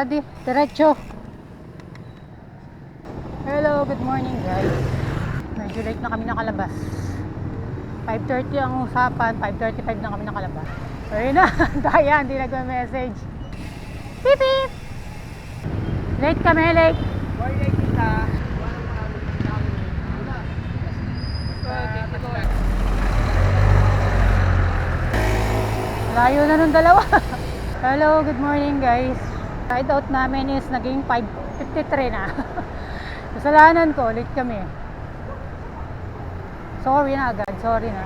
Tara di, diretso. Hello, good morning guys. Medyo late na kami nakalabas. 5.30 ang usapan, 5.35 na kami nakalabas. Ayun na, daya, hindi nagme-message. Beep beep! Late kami, late. Why like kita? Layo na nung dalawa. Hello, good morning guys. Ride out namin is naging 5.53 na. Kasalanan ko, late kami. Sorry na agad, sorry na.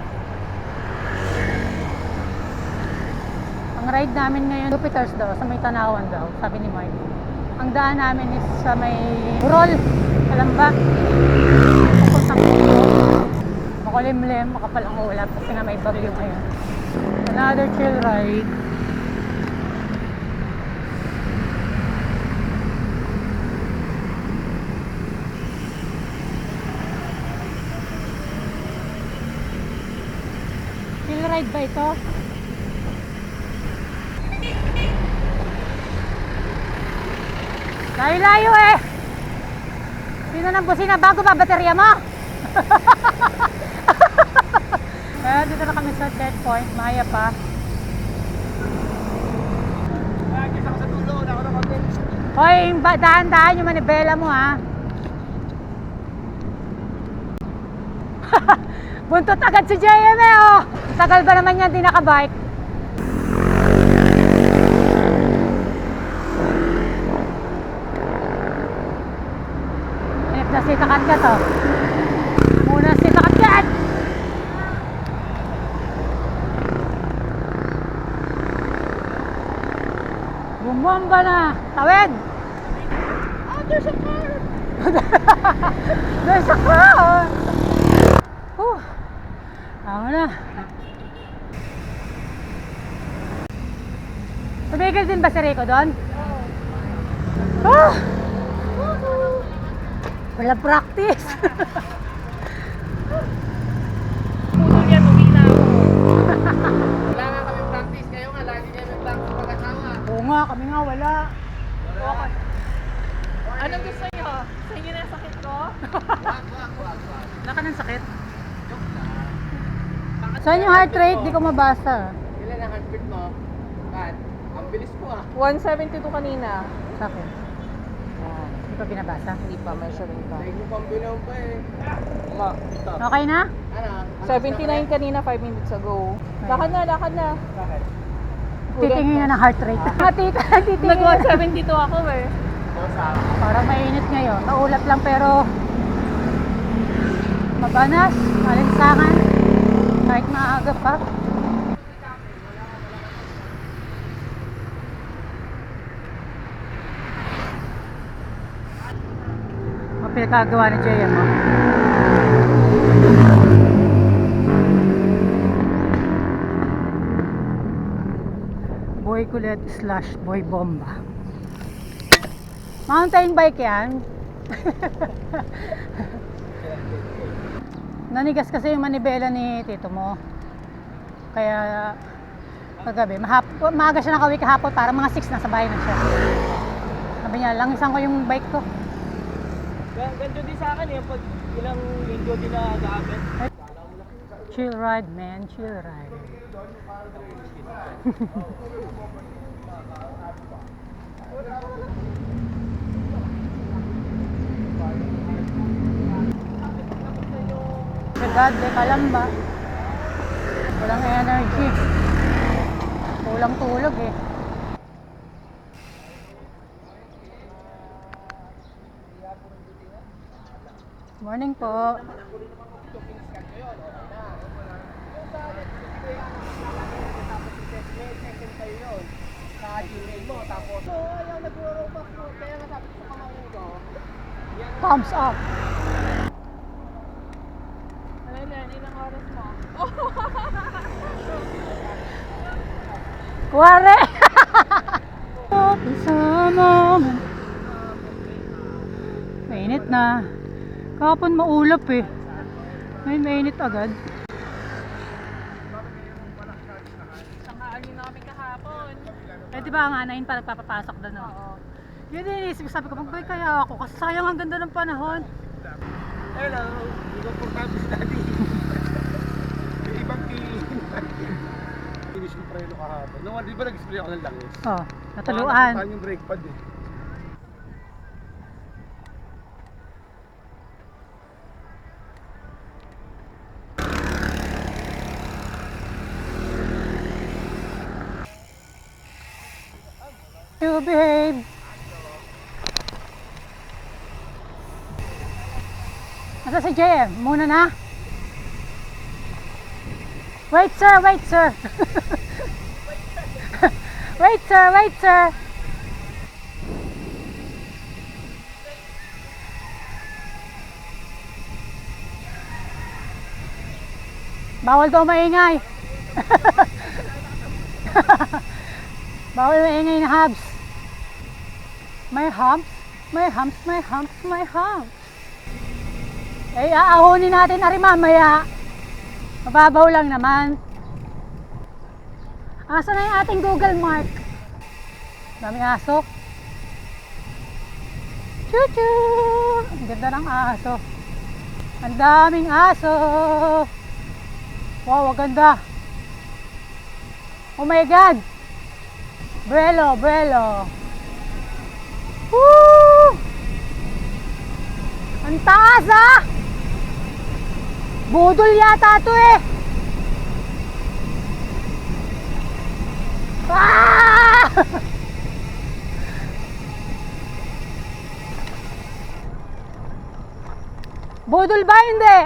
Ang ride namin ngayon, Jupiter's daw, sa may tanawan daw, sabi ni Mark. Ang daan namin is sa may Burol, alam ba? Papuntang Burol. Makulimlim, makapal ang ulap kasi nga may bagyo ngayon. Another chill ride. Chill ride ba ito? Layo-layo eh! Sino nang busina bago ba baterya mo? Kaya dito na kami sa checkpoint, Maya pa. Hoy, daan-daan yung manibela mo ha. Buntot agad si JM eh oh. Tagal ba naman yan di nakabike? Hanip na si Takatkat oh. Muna si Takatkat! Bumomba na! Tawid! Ah, there's a car! There's a crowd! Ako na. Tumigil din ba si Rico doon? Ah! Wala practice. Putol yan, umina ako. Wala nga kami practice. Kayo nga, lagi niya may practice mag-asawa. Oo nga, kami nga wala. Okay. Anong gusto niyo? Sa inyo na sakit ko? Wag, wag, wag, wag. Wala ka ng sakit? Saan yung heart rate? Di ko mabasa. Ilan ang heartbeat mo? Kat, ang bilis mo ah. 172 kanina. Sa akin. Ah, Di pa binabasa? Hindi pa, measuring pa. Dahil mo pang bilang pa eh. Ma, stop. Okay na? Ano? Ano 79 kanina, 5 minutes ago. Lakad na, lakad na. Bakit? Titingin na ng heart rate. Ah, tita, titingin na. Nag-172 ako eh. Bosa. Parang mainit ngayon. Maulap lang pero mabanas, malinsangan. Kahit maaga pa. Mga pinagkagawa ni JM mo. Boy kulit slash boy bomba. Mountain bike yan. Nanigas kasi yung manibela ni tito mo. Kaya kagabi, mahap, maaga siya nakawi kahapon para mga 6 na sa bahay na siya. Sabi niya, langisan ko yung bike ko. Ganito din sa akin eh, pag ilang linggo din na gamit. Chill ride, man. Chill ride. Sagad, de kalamba. Walang energy. Kulang tulog eh. Morning po. Sa Gmail mo, tapos, so, ayaw nag-robot mo. Kaya nga sabi ko sa kamangin ko, yan Thumbs up. Ano yan? Ilang oras mo? Kuwari! Kasama mo. Mainit na. Kahapon maulap eh. Ngayon mainit agad. Tanghali na kami kahapon. Eh di ba nga, 9 pa nagpapapasok doon. Oh. Oo. Yun din inisip ko, sabi ko, mag-bike kaya ako kasi sayang ang ganda ng panahon. Hello, hindi ko portable si Finish ko preno kahapon. No, di ba nag-spray ako ng langis? Oh, Baka natuluan. napuntahan yung brake pad eh. You behave. Nasa si JM? Muna na? Wait sir, wait sir. wait sir, wait sir. Bawal daw maingay. Bawal maingay na hubs. May humps, may humps, may humps, may humps. Eh, aahonin natin na rin mamaya. Mababaw lang naman. Asa na yung ating Google Mark? Daming aso. Chuchu! Ang ganda ng aso. Ang daming aso. Wow, ang ganda. Oh my God! Brelo, brelo. Woo! Ang taas ah! Budol yata to eh! Ah! Budol ba hindi?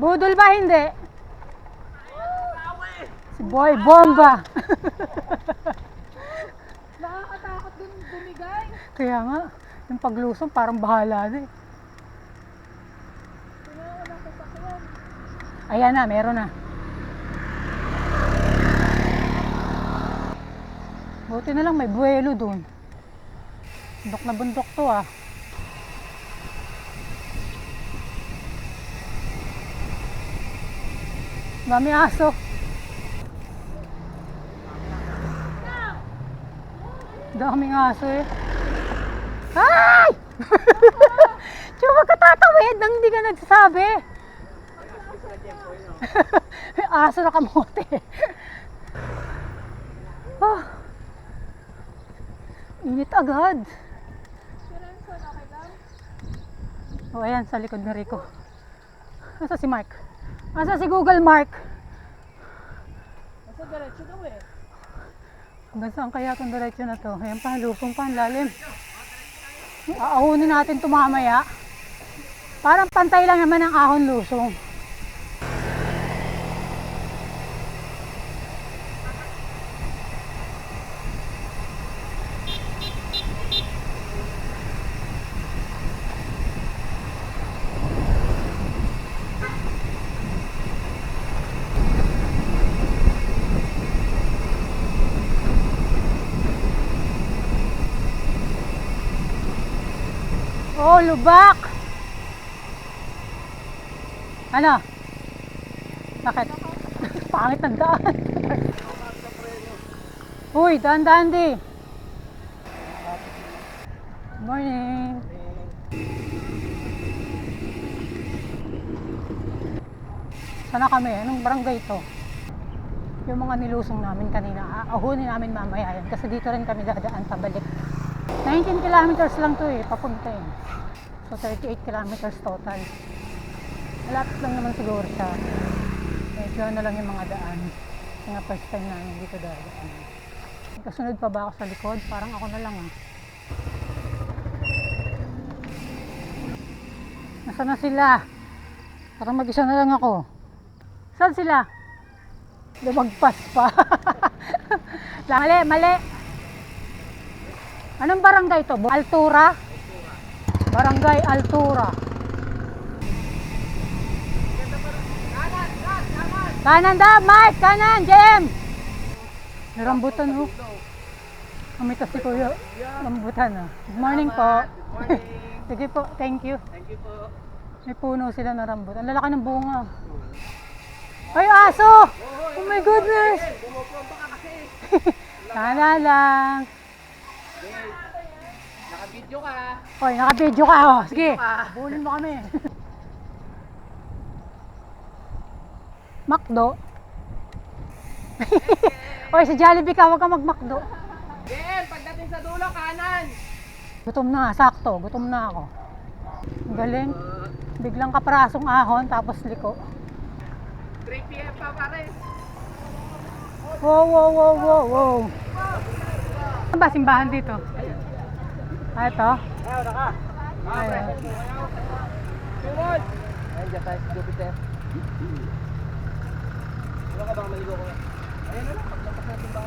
Budol ba hindi? Si Boy Bomba. Nakakatakot dun bumigay. Kaya nga, yung paglusong parang bahala na eh. Ayan na, meron na. Buti na lang may buwelo dun. Bundok na bundok to ah. Dami aso. Daming aso eh. Ay! Tsaka wag ka tatawid nang hindi ka nagsasabi. Aso na kamote. oh. Init agad. O ayan, sa likod ni Rico. Asa si Mark? Asa si Google Mark? Nasa diretso daw eh. Hanggang saan kaya itong diretsyo na to? Ayan pa, lusong pa, lalim. Aahunin natin ito mamaya. Parang pantay lang naman ang ahon lusong. Oh, lubak! Ano? Bakit? Pangit ng daan. Uy, daan-daan di. Morning. Sana kami? Anong barangay to? Yung mga nilusong namin kanina, aahunin namin mamaya yan. Kasi dito rin kami dadaan pabalik. 19 kilometers lang to eh, papunta eh. So 38 kilometers total. Malapit lang naman siguro siya. Medyo na lang yung mga daan. Kasi nga first time namin dito dadaan. Kasunod pa ba ako sa likod? Parang ako na lang ah. Nasaan na sila? Parang mag-isa na lang ako. Saan sila? Lumagpas pa. mali, mali. Anong barangay to? Altura? Barangay Altura. Kanan da, Mark! Kanan, Jem! May rambutan ho. Kumita si Kuya. Rambutan oh. Good morning po. Morning. Sige po, thank you. Thank you po. May puno sila na rambutan. Ang lalaki ng bunga. Ay, aso! Oh my goodness! Sana lang. Naka-video ka. Hoy, naka-video ka. Oh. Sige, bulin mo kami. Makdo. Hoy, sa Jollibee ka, huwag ka mag-makdo. Ben, pagdating sa dulo, kanan. Gutom na sakto. Gutom na ako. Ang Galing. Biglang kaprasong ahon, tapos liko. 3 p.m. pa pare. Wow, wow, wow, wow, wow. Ano ba simbahan dito? Ah, ito? Ayaw na ka. Ayun. Tumod. Ayun, dyan tayo sa Jupiter. Wala ka bang maligo ko? Ayun na lang, paglapas natin ba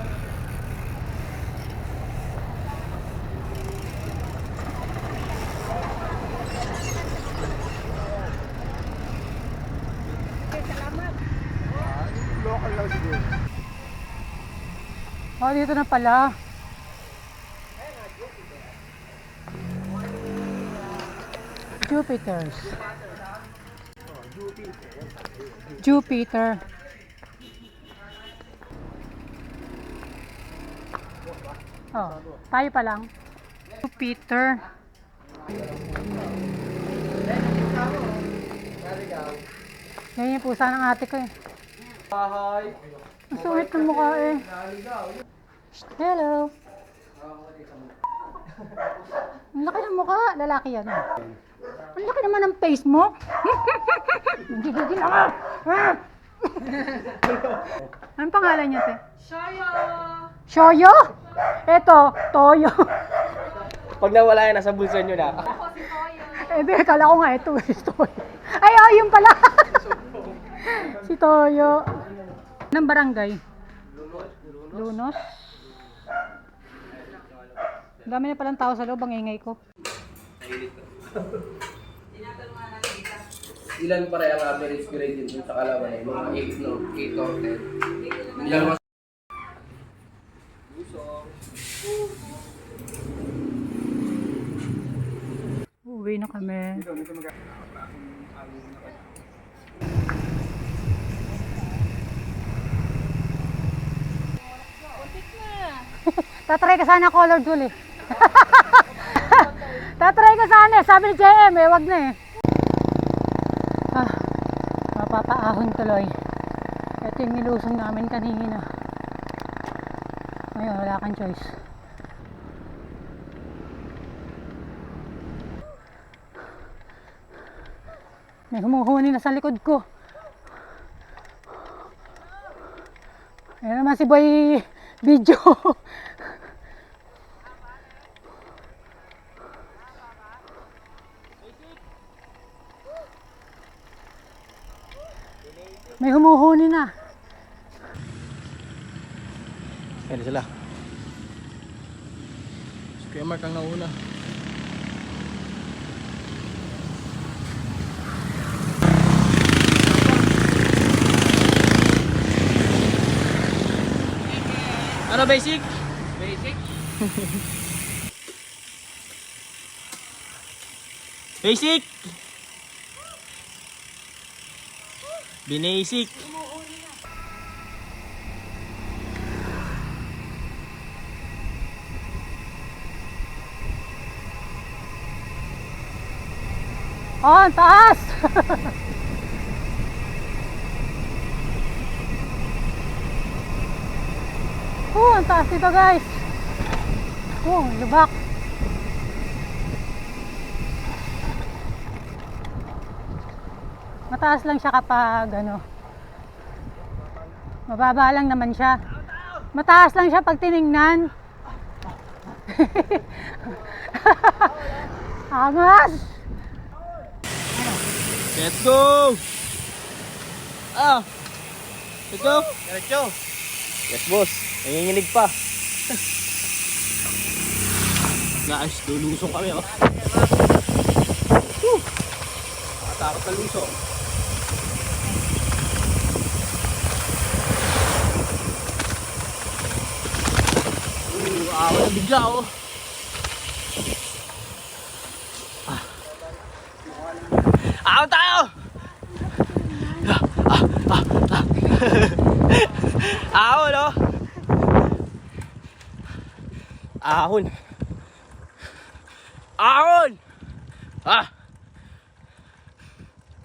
siguro. Oh, dito na pala. Jupiter's. Jupiter. Oh, tayo pa lang. Jupiter. Ganyan yung pusa ng ate ko eh. Bahay. Ang sungit ng mukha eh. Hello. Ang laki ng mukha. Lalaki yan. ah. Ang laki naman ng face mo. Hindi gigil ako. Ah! Anong pangalan niya, te? Shayo! Shoyo? Eto, Toyo. Pag nawala yan, nasa bulsa nyo na. Ako si Toyo. Eh, di, kala ko nga ito eh, si Toyo. Ay, oh, yun pala. si Toyo. Anong barangay? Lunos. Ang dami na palang tao sa loob, ang ingay ko. Ilan pare ang average grade din sa kalaban eh? Mga 8 no? 8 or 10. Ilan mas Uwi na kami. Tatry ka sana colored wool eh. Tatry ka sana eh. Sabi ni JM eh, wag na eh. Ah, mapapaahon tuloy. Ito yung nilusong namin kanina. Ngayon, wala kang choice. May humuhuni na sa likod ko. Ayan naman si Boy Video. May humuhuni na. Yan sila. Si Kuya Mark ang nauna. Ano basic? Basic. Basic! Binasic! Oh, ang taas! oh, ang taas dito guys. Oh, lubak. Mataas lang siya kapag ano. Mababa lang naman siya. Mataas lang siya pag tiningnan. Angas! Let's go! Ah! Let's go! Diretso. Yes, boss. Nanginginig pa. Guys, lulusong kami, oh. Woo! Nakatakot na lusong. Awa na bigla, oh. Ah. Aw tayo! Aw, no? Ahon. Ahon! Ah!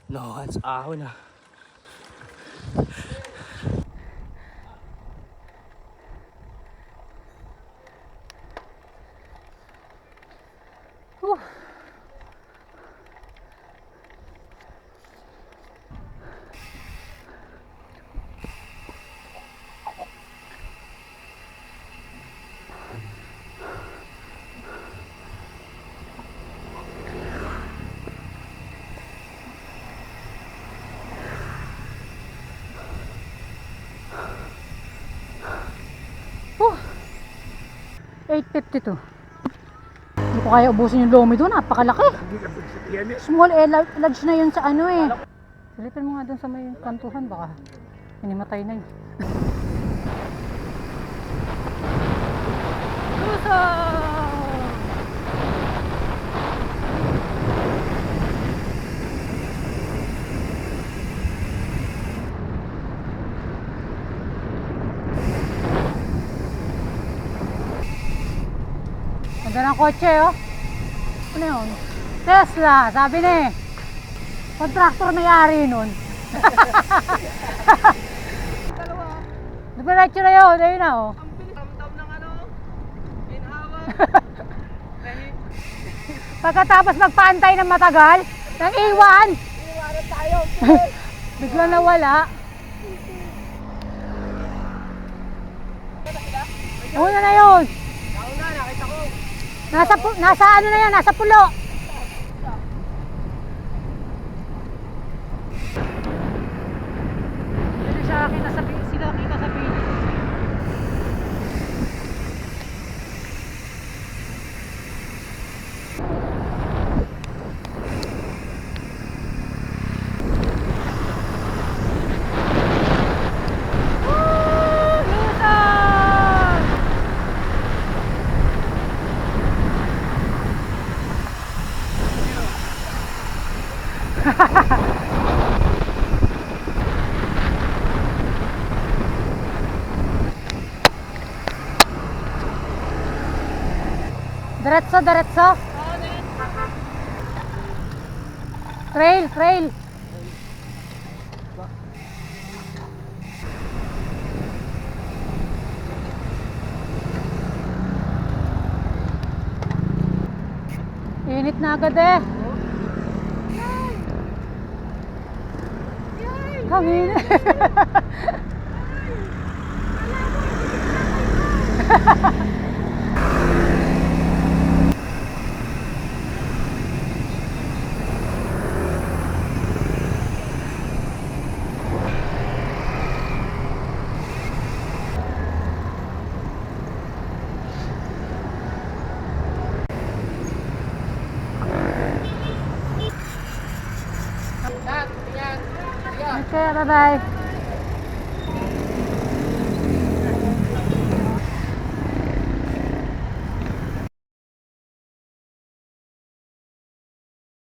No hands ahon ah. Whew. 852. Hindi ko kaya ubusin yung lomi doon, napakalaki. Small eh, lar- large na yun sa ano eh. Silipin mo nga doon sa may kantuhan, baka hinimatay na yun. Luso! Ganda ng kotse, oh. Ano yun? Tesla, sabi na eh. Contractor may-ari nun. Diretso na yun, ayun na, oh. Pagkatapos magpaantay ng matagal, nang iwan. Iwanan tayo. Bigla nawala. Una na yun. Nasa, pu- nasa ano na yan, nasa pulo. Hindi siya kita sa pi- sila kita sa video. Woo! Luzon! Diretso, diretso. Trail, trail. Init na agad eh. Javier. Okay, bye-bye.